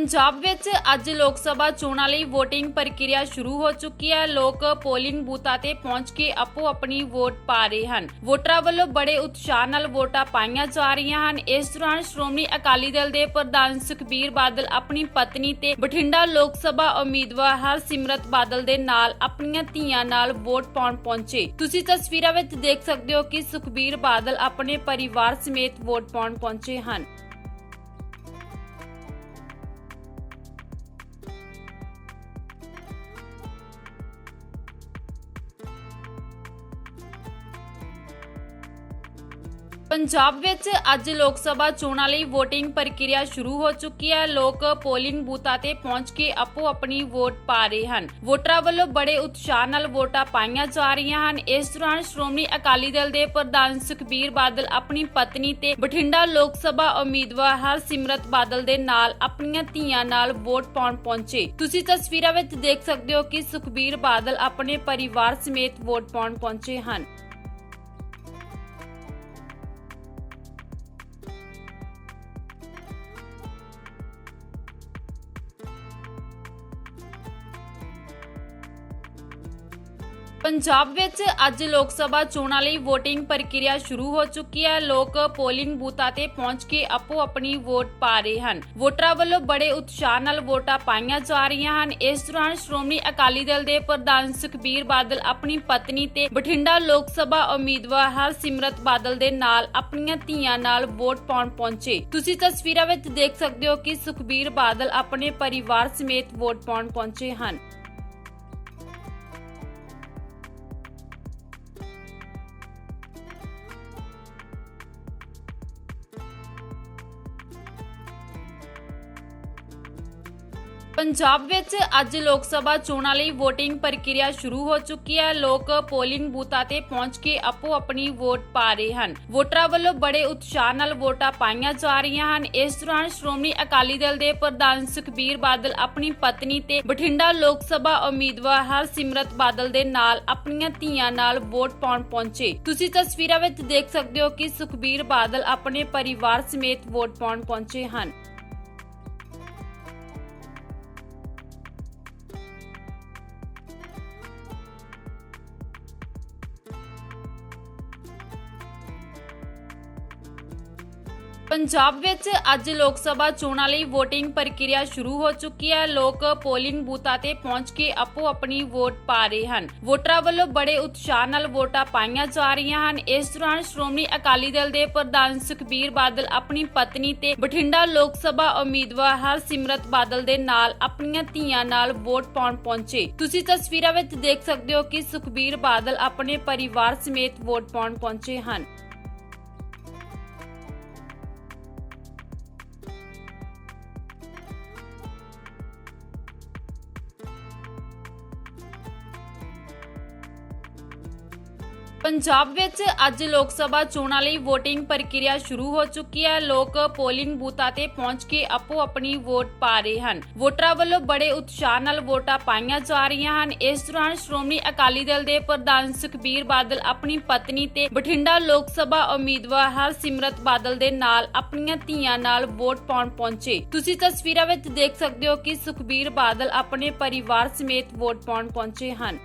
ਪੰਜਾਬ ਵਿੱਚ ਅੱਜ ਲੋਕ ਸਭਾ ਚੋਣਾਂ ਲਈ VOTING ਪ੍ਰਕਿਰਿਆ ਸ਼ੁਰੂ ਹੋ ਚੁੱਕੀ ਹੈ। ਲੋਕ ਪੋਲਿੰਗ ਬੂਥਾਂ ਤੇ ਪਹੁੰਚ ਕੇ ਆਪੋ ਆਪਣੀ ਵੋਟ ਪਾ ਰਹੇ ਹਨ। ਵੋਟਰਾਂ ਵੱਲੋਂ ਬੜੇ ਉਤਸ਼ਾਹ ਨਾਲ ਵੋਟਾਂ ਪਾਈਆਂ ਜਾ ਰਹੀਆਂ ਹਨ। ਇਸ ਦੌਰਾਨ ਸ਼੍ਰੋਮਣੀ ਅਕਾਲੀ ਦਲ ਦੇ ਪ੍ਰਧਾਨ ਸੁਖਬੀਰ ਬਾਦਲ, ਆਪਣੀ ਪਤਨੀ ਤੇ ਬਠਿੰਡਾ ਲੋਕ ਸਭਾ ਉਮੀਦਵਾਰ ਹਰਸਿਮਰਤ ਬਾਦਲ ਦੇ ਨਾਲ ਆਪਣੀਆਂ ਧੀਆਂ ਨਾਲ ਵੋਟ ਪਾਉਣ ਪਹੁੰਚੇ। ਤੁਸੀਂ ਤਸਵੀਰਾਂ ਵਿੱਚ ਦੇਖ ਸਕਦੇ ਹੋ ਕਿ ਸੁਖਬੀਰ ਬਾਦਲ ਆਪਣੇ ਪਰਿਵਾਰ ਸਮੇਤ ਵੋਟ ਪਾਉਣ ਪਹੁੰਚੇ ਹਨ। ਪੰਜਾਬ ਵਿੱਚ ਅੱਜ ਲੋਕ ਸਭਾ ਚੋਣਾਂ ਲਈ VOTING ਪ੍ਰਕਿਰਿਆ ਸ਼ੁਰੂ ਹੋ ਚੁੱਕੀ ਹੈ। ਲੋਕ ਪੋਲਿੰਗ ਬੂਥਾਂ ਤੇ ਪਹੁੰਚ ਕੇ ਆਪੋ ਆਪਣੀ ਵੋਟ ਪਾ ਰਹੇ ਹਨ। ਵੋਟਰਾਂ ਵੱਲੋਂ ਬੜੇ ਉਤਸ਼ਾਹ ਨਾਲ ਵੋਟਾਂ ਪਾਈਆਂ ਜਾ ਰਹੀਆਂ ਹਨ। ਇਸ ਦੌਰਾਨ ਸ਼੍ਰੋਮਣੀ ਅਕਾਲੀ ਦਲ ਦੇ ਪ੍ਰਧਾਨ ਸੁਖਬੀਰ ਬਾਦਲ, ਆਪਣੀ ਪਤਨੀ ਤੇ ਬਠਿੰਡਾ ਲੋਕ ਸਭਾ ਉਮੀਦਵਾਰ ਹਰਸਿਮਰਤ ਬਾਦਲ ਦੇ ਨਾਲ ਆਪਣੀਆਂ ਧੀਆਂ ਨਾਲ ਵੋਟ ਪਾਉਣ ਪਹੁੰਚੇ। ਤੁਸੀਂ ਤਸਵੀਰਾਂ ਵਿੱਚ ਦੇਖ ਸਕਦੇ ਹੋ ਕਿ ਸੁਖਬੀਰ ਬਾਦਲ ਆਪਣੇ ਪਰਿਵਾਰ ਸਮੇਤ ਵੋਟ ਪਾਉਣ ਪਹੁੰਚੇ ਹਨ। ਪੰਜਾਬ ਵਿੱਚ ਅੱਜ ਲੋਕ ਸਭਾ ਚੋਣਾਂ ਲਈ VOTING ਪ੍ਰਕਿਰਿਆ ਸ਼ੁਰੂ ਹੋ ਚੁੱਕੀ ਹੈ। ਲੋਕ ਪੋਲਿੰਗ ਬੂਥਾਂ ਤੇ ਪਹੁੰਚ ਕੇ ਆਪੋ ਆਪਣੀ ਵੋਟ ਪਾ ਰਹੇ ਹਨ। ਵੋਟਰਾਂ ਵੱਲੋਂ ਬੜੇ ਉਤਸ਼ਾਹ ਨਾਲ ਵੋਟਾਂ ਪਾਈਆਂ ਜਾ ਰਹੀਆਂ ਹਨ। ਇਸ ਦੌਰਾਨ ਸ਼੍ਰੋਮਣੀ ਅਕਾਲੀ ਦਲ ਦੇ ਪ੍ਰਧਾਨ ਸੁਖਬੀਰ ਬਾਦਲ, ਆਪਣੀ ਪਤਨੀ ਤੇ ਬਠਿੰਡਾ ਲੋਕ ਸਭਾ ਉਮੀਦਵਾਰ ਹਰਸਿਮਰਤ ਬਾਦਲ ਦੇ ਨਾਲ ਆਪਣੀਆਂ ਧੀਆਂ ਨਾਲ ਵੋਟ ਪਾਉਣ ਪਹੁੰਚੇ। ਤੁਸੀਂ ਤਸਵੀਰਾਂ ਵਿੱਚ ਦੇਖ ਸਕਦੇ ਹੋ ਕਿ ਸੁਖਬੀਰ ਬਾਦਲ ਆਪਣੇ ਪਰਿਵਾਰ ਸਮੇਤ ਵੋਟ ਪਾਉਣ ਪਹੁੰਚੇ ਹਨ। ਪੰਜਾਬ ਵਿੱਚ ਅੱਜ ਲੋਕ ਸਭਾ ਚੋਣਾਂ ਲਈ VOTING ਪ੍ਰਕਿਰਿਆ ਸ਼ੁਰੂ ਹੋ ਚੁੱਕੀ ਹੈ। ਲੋਕ ਪੋਲਿੰਗ ਬੂਥਾਂ ਤੇ ਪਹੁੰਚ ਕੇ ਆਪੋ ਆਪਣੀ ਵੋਟ ਪਾ ਰਹੇ ਹਨ। ਵੋਟਰਾਂ ਵੱਲੋਂ ਬੜੇ ਉਤਸ਼ਾਹ ਨਾਲ ਵੋਟਾਂ ਪਾਈਆਂ ਜਾ ਰਹੀਆਂ ਹਨ। ਇਸ ਦੌਰਾਨ ਸ਼੍ਰੋਮਣੀ ਅਕਾਲੀ ਦਲ ਦੇ ਪ੍ਰਧਾਨ ਸੁਖਬੀਰ ਬਾਦਲ, ਆਪਣੀ ਪਤਨੀ ਤੇ ਬਠਿੰਡਾ ਲੋਕ ਸਭਾ ਉਮੀਦਵਾਰ ਹਰਸਿਮਰਤ ਬਾਦਲ ਦੇ ਨਾਲ ਆਪਣੀਆਂ ਧੀਆਂ ਨਾਲ ਵੋਟ ਪਾਉਣ ਪਹੁੰਚੇ। ਤੁਸੀਂ ਤਸਵੀਰਾਂ ਵਿੱਚ ਦੇਖ ਸਕਦੇ ਹੋ ਕਿ ਸੁਖਬੀਰ ਬਾਦਲ ਆਪਣੇ ਪਰਿਵਾਰ ਸਮੇਤ ਵੋਟ ਪਾਉਣ ਪਹੁੰਚੇ ਹਨ। ਪੰਜਾਬ ਵਿੱਚ ਅੱਜ ਲੋਕ ਸਭਾ ਚੋਣਾਂ ਲਈ VOTING ਪ੍ਰਕਿਰਿਆ ਸ਼ੁਰੂ ਹੋ ਚੁੱਕੀ ਹੈ। ਲੋਕ ਪੋਲਿੰਗ ਬੂਥਾਂ ਤੇ ਪਹੁੰਚ ਕੇ ਆਪੋ ਆਪਣੀ ਵੋਟ ਪਾ ਰਹੇ ਹਨ। ਵੋਟਰਾਂ ਵੱਲੋਂ ਬੜੇ ਉਤਸ਼ਾਹ ਨਾਲ ਵੋਟਾਂ ਪਾਈਆਂ ਜਾ ਰਹੀਆਂ ਹਨ। ਇਸ ਦੌਰਾਨ ਸ਼੍ਰੋਮਣੀ ਅਕਾਲੀ ਦਲ ਦੇ ਪ੍ਰਧਾਨ ਸੁਖਬੀਰ ਬਾਦਲ, ਆਪਣੀ ਪਤਨੀ ਤੇ ਬਠਿੰਡਾ ਲੋਕ ਸਭਾ ਉਮੀਦਵਾਰ ਹਰਸਿਮਰਤ ਬਾਦਲ ਦੇ ਨਾਲ ਆਪਣੀਆਂ ਧੀਆਂ ਨਾਲ ਵੋਟ ਪਾਉਣ ਪਹੁੰਚੇ। ਤੁਸੀਂ ਤਸਵੀਰਾਂ ਵਿੱਚ ਦੇਖ ਸਕਦੇ ਹੋ ਕਿ ਸੁਖਬੀਰ ਬਾਦਲ ਆਪਣੇ ਪਰਿਵਾਰ ਸਮੇਤ ਵੋਟ ਪਾਉਣ ਪਹੁੰਚੇ ਹਨ। ਪੰਜਾਬ ਵਿੱਚ ਅੱਜ ਲੋਕ ਸਭਾ ਚੋਣਾਂ ਲਈ VOTING ਪ੍ਰਕਿਰਿਆ ਸ਼ੁਰੂ ਹੋ ਚੁੱਕੀ ਹੈ। ਲੋਕ ਪੋਲਿੰਗ ਬੂਥਾਂ ਤੇ ਪਹੁੰਚ ਕੇ ਆਪੋ ਆਪਣੀ ਵੋਟ ਪਾ ਰਹੇ ਹਨ। ਵੋਟਰਾਂ ਵੱਲੋਂ ਬੜੇ ਉਤਸ਼ਾਹ ਨਾਲ ਵੋਟਾਂ ਪਾਈਆਂ ਜਾ ਰਹੀਆਂ ਹਨ। ਇਸ ਦੌਰਾਨ ਸ਼੍ਰੋਮਣੀ ਅਕਾਲੀ ਦਲ ਦੇ ਪ੍ਰਧਾਨ ਸੁਖਬੀਰ ਬਾਦਲ, ਆਪਣੀ ਪਤਨੀ ਤੇ ਬਠਿੰਡਾ ਲੋਕ ਸਭਾ ਉਮੀਦਵਾਰ ਹਰਸਿਮਰਤ ਬਾਦਲ ਦੇ ਨਾਲ ਆਪਣੀਆਂ ਧੀਆਂ ਨਾਲ ਵੋਟ ਪਾਉਣ ਪਹੁੰਚੇ। ਤੁਸੀਂ ਤਸਵੀਰਾਂ ਵਿੱਚ ਦੇਖ ਸਕਦੇ ਹੋ ਕਿ ਸੁਖਬੀਰ ਬਾਦਲ ਆਪਣੇ ਪਰਿਵਾਰ ਸਮੇਤ ਵੋਟ ਪਾਉਣ ਪਹੁੰਚੇ ਹਨ।